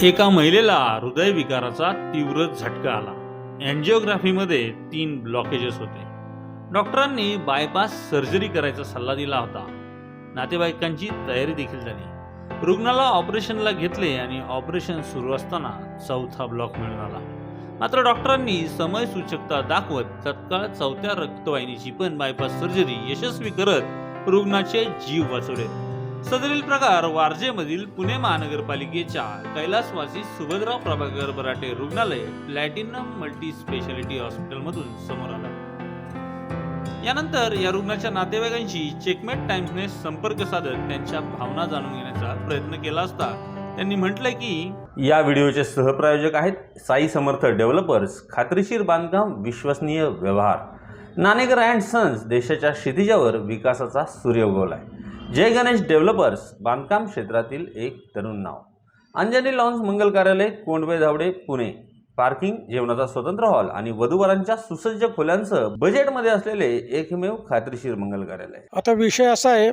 एका महिलेला हृदयविकाराचा तीव्र झटका आला. अँजिओग्राफीमध्ये तीन ब्लॉकेजेस होते. डॉक्टरांनी बायपास सर्जरी करायचा सल्ला दिला होता. नातेवाईकांची तयारी देखील झाली. रुग्णाला ऑपरेशनला घेतले आणि ऑपरेशन सुरू असताना चौथा ब्लॉक मिळून आला. मात्र डॉक्टरांनी समयसूचकता दाखवत तत्काळ चौथ्या रक्तवाहिनीची पण बायपास सर्जरी यशस्वी करत रुग्णाचे जीव वाचवले. सदरील प्रकार वारजेमधील पुणे महानगरपालिकेच्या कैलासवासी सुभद्राव प्रभाकर बराटे रुग्णालय प्लॅटिनम मल्टी स्पेशालिटी हॉस्पिटलमधून समोर आला. यानंतर या रुग्णाच्या नातेवाईकांशी चेकमेट टाइम्सने संपर्क साधत त्यांच्या भावना जाणून घेण्याचा प्रयत्न केला असता त्यांनी म्हटलंय की या व्हिडिओचे सहप्रायोजक आहेत साई समर्थ डेव्हलपर्स खात्रीशीर बांधकाम विश्वसनीय व्यवहार. नाणेकर अँड सन्स देशाच्या क्षितिजावर विकासाचा सूर्य उगवला आहे. जय गणेश डेव्हलपर्स बांधकाम क्षेत्रातील एक तरुण नाव. अंजनी लॉन्स मंगल कार्यालय कोंडवे धावडे पुणे. पार्किंग जेवणाचा स्वतंत्र हॉल आणि वधूवरांच्या सुसज्ज खोल्यांसह बजेटमध्ये असलेले एकमेव खात्रीशीर मंगल कार्यालय. आता विषय असा आहे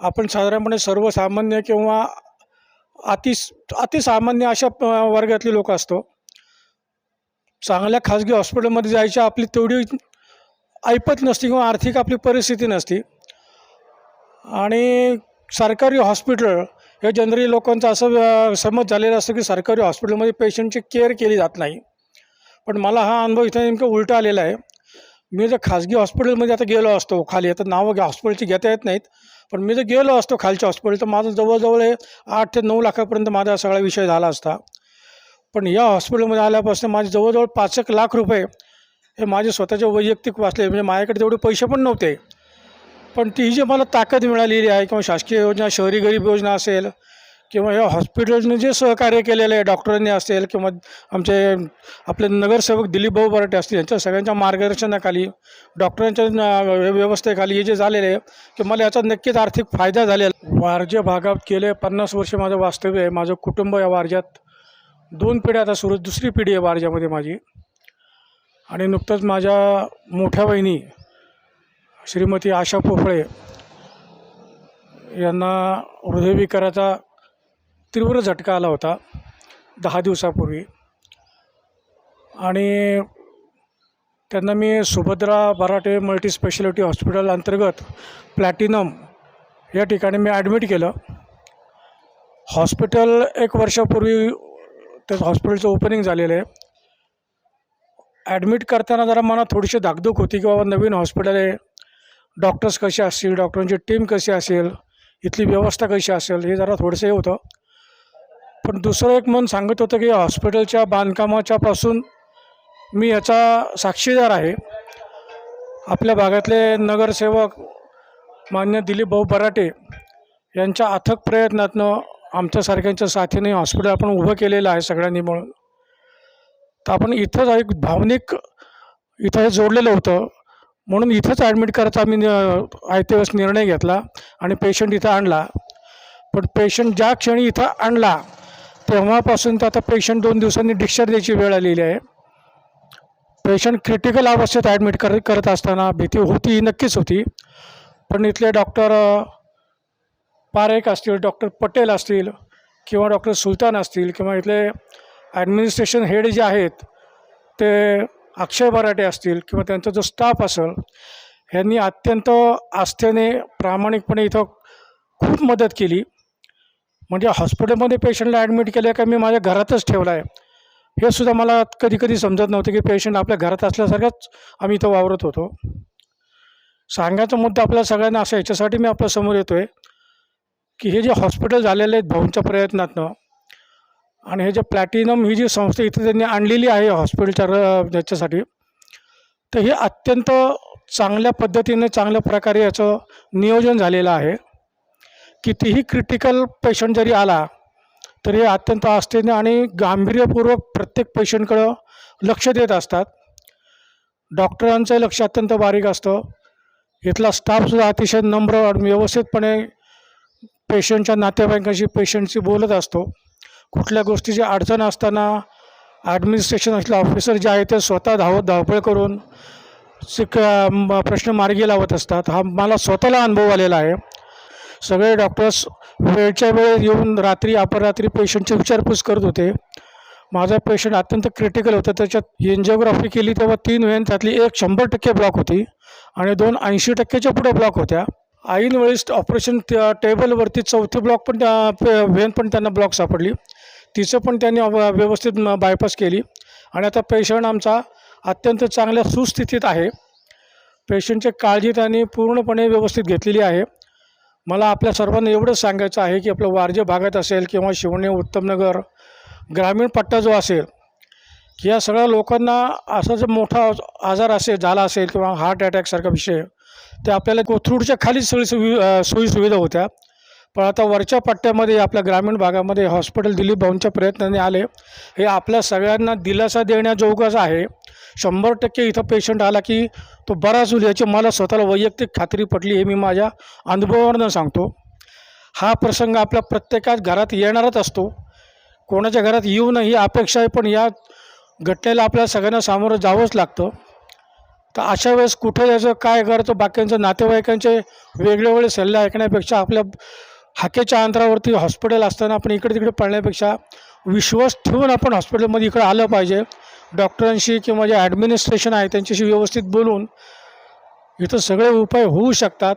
आपण साधारणपणे सर्वसामान्य किंवा अति अतिसामान्य अशा वर्गातले लोक असतो. चांगल्या खाजगी हॉस्पिटलमध्ये जायची आपली तेवढी ऐपत नसती किंवा आर्थिक आपली परिस्थिती नसती. आणि सरकारी हॉस्पिटल हे जनरली लोकांचं असं समज झालेलं असतं की सरकारी हॉस्पिटलमध्ये पेशंटची केअर केली जात नाही. पण मला हा अनुभव इथं नेमकं उलटा आलेला आहे. मी जर खाजगी हॉस्पिटलमध्ये आता गेलो असतो खाली आता नावं घ्या हॉस्पिटलची घेता येत नाहीत. पण मी जर गेलो असतो खालच्या हॉस्पिटल तर माझं जवळजवळ हे आठ ते नऊ लाखापर्यंत माझा सगळा विषय झाला असता. पण या हॉस्पिटलमध्ये आल्यापासून माझे जवळजवळ पाच एक लाख रुपये हे माझे स्वतःचे वैयक्तिक वाचले म्हणजे माझ्याकडे तेवढे पैसे पण नव्हते. पण ती जी मला ताकद मिळालेली आहे किंवा शासकीय योजना शहरी गरीब योजना असेल किंवा या हॉस्पिटलने जे सहकार्य केलेलं आहे डॉक्टरांनी असेल किंवा आमचे आपले नगरसेवक दिलीप भाऊ बराटे असतील यांच्या सगळ्यांच्या मार्गदर्शनाखाली डॉक्टरांच्या व्यवस्थेखाली हे जे झालेले आहे की मला याचा नक्कीच आर्थिक फायदा झालेला वारजे भागात गेले पन्नास वर्ष माझं वास्तव्य आहे. माझं कुटुंब या वारज्यात दोन पिढ्या आता सुरू दुसरी पिढी आहे वारज्यामध्ये माझी. आणि नुकतंच माझ्या मोठ्या बहिणी श्रीमती आशा पोफळे यांना हृदयविकाराचा तीव्र झटका आला होता दहा दिवसापूर्वी. आणि त्यांना मी Subhadra Barate multi speciality hospital अंतर्गत प्लॅटिनम या ठिकाणी मी ॲडमिट केलं. हॉस्पिटल एक वर्षापूर्वी त्या हॉस्पिटलचं ओपनिंग झालेलं आहे. ॲडमिट करताना जरा मला थोडीशी धाकधूक होती की बाबा नवीन हॉस्पिटल आहे. डॉक्टर्स कसे असतील डॉक्टरांची टीम कशी असेल इथली व्यवस्था कशी असेल हे जरा थोडंसं हे होतं. पण दुसरं एक मन सांगत होतं की हॉस्पिटलच्या बांधकामाच्यापासून मी याचा साक्षीदार आहे. आपल्या भागातले नगरसेवक मान्य दिलीप भाऊ बराटे यांच्या अथक प्रयत्नातनं आमच्यासारख्यांच्या साथीने हॉस्पिटल आपण उभं केलेलं आहे सगळ्यांनी मिळून. तर आपण इथंच एक भावनिक इथं हे जोडलेलं होतं. म्हणून इथंच ॲडमिट करायचा आम्ही आयत्या वेळेस निर्णय घेतला आणि पेशंट इथं आणला. पण पेशंट ज्या क्षणी इथं आणला तेव्हापासून तर आता पेशंट दोन दिवसांनी डिस्चार्ज द्यायची वेळ आलेली आहे. पेशंट क्रिटिकल अवस्थेत ॲडमिट कर करत असताना भीती होती ही नक्कीच होती. पण इथले डॉक्टर पारेख असतील डॉक्टर पटेल असतील किंवा डॉक्टर सुलतान असतील किंवा इथले ॲडमिनिस्ट्रेशन हेड जे आहेत ते अक्षय बराटे असतील किंवा त्यांचा जो स्टाफ असेल ह्यांनी अत्यंत आस्थेने प्रामाणिकपणे इथं खूप मदत केली. म्हणजे हॉस्पिटलमध्ये पेशंटला ॲडमिट केलं का मी माझ्या घरातच ठेवला आहे हे सुद्धा मला कधी कधी समजत नव्हतं की पेशंट आपल्या घरात असल्यासारखंच आम्ही इथं वावरत होतो. सांगायचा मुद्दा आपल्या सगळ्यांना असा याच्यासाठी मी आपल्यासमोर येतो आहे की हे जे हॉस्पिटल झालेले आहेत भाऊंच्या प्रयत्नातनं आणि हे जे प्लॅटिनम ही जी संस्था इथे त्यांनी आणलेली आहे हॉस्पिटलच्या र याच्यासाठी तर हे अत्यंत चांगल्या पद्धतीने चांगल्या प्रकारे याचं नियोजन झालेलं आहे. कितीही क्रिटिकल पेशंट जरी आला तरी हे अत्यंत आस्थेने आणि गांभीर्यपूर्वक प्रत्येक पेशंटकडं लक्ष देत असतात. डॉक्टरांचं लक्ष अत्यंत बारीक असतं. इथला स्टाफसुद्धा अतिशय नम्र व्यवस्थितपणे पेशंटच्या नातेवाईकांशी पेशंटशी बोलत असतो. कुठल्या गोष्टीची अडचण असताना ॲडमिनिस्ट्रेशन असले ऑफिसर जे आहे ते स्वतः धावत धावपळ करून शिक प्रश्न मार्गी लावत असतात. हा मला स्वतःला अनुभव आलेला आहे. सगळे डॉक्टर्स वेळच्या वेळेत येऊन रात्री अपरात्री पेशंटची विचारपूस करत होते. माझा पेशंट अत्यंत क्रिटिकल होता. त्याच्यात एन्जिओग्राफी केली तेव्हा तीन वेन त्यातली एक शंभर टक्के ब्लॉक होती आणि दोन ऐंशी टक्क्याच्या पुढे ब्लॉक होत्या. ऐन वेळेस ऑपरेशन त्या टेबलवरती चौथी ब्लॉक पण त्या वेन पण त्यांना ब्लॉक सापडली. तिचं पण त्यांनी अव- व्यवस्थित बायपास केली. आणि आता पेशंट आमचा अत्यंत चांगल्या सुस्थितीत आहे. पेशंटची काळजी त्यांनी पूर्णपणे व्यवस्थित घेतलेली आहे. मला आपल्या सर्वांना एवढंच सांगायचं आहे की आपलं वारजे भागात असेल किंवा शिवणे उत्तमनगर ग्रामीण पट्टा जो असेल या सगळ्या लोकांना असा जो मोठा आजार असेल झाला असेल किंवा हार्ट अटॅकसारखा विषय ते आपल्याला कोथरूडच्या खाली सगळी सुवि सोयीसुविधा होत्या. पण आता वरच्या पट्ट्यामध्ये आपल्या ग्रामीण भागामध्ये हॉस्पिटल दिलीप भाऊंच्या प्रयत्नाने आले. हे आपल्या सगळ्यांना दिलासा देण्याजोगंच आहे. शंभर टक्के इथं पेशंट आला की तो बराच होईल याची मला स्वतःला वैयक्तिक खात्री पटली हे मी माझ्या अनुभवावरनं सांगतो. हा प्रसंग आपल्या प्रत्येकाच घरात येणारच असतो. कोणाच्या घरात येऊ नये ही अपेक्षा आहे पण या घटनेला आपल्या सगळ्यांना सामोरं जावंच लागतं. तर अशा वेळेस कुठे याचं काय करायचं बाकींचं नातेवाईकांचे वेगळे वेगळे सल्ले ऐकण्यापेक्षा आपल्या हाकेच्या अंतरावरती हॉस्पिटल असताना आपण इकडे तिकडे पळण्यापेक्षा विश्वास ठेवून आपण हॉस्पिटलमध्ये इकडे आलं पाहिजे. डॉक्टरांशी किंवा जे ॲडमिनिस्ट्रेशन आहे त्यांच्याशी व्यवस्थित बोलून इथं सगळे उपाय होऊ शकतात.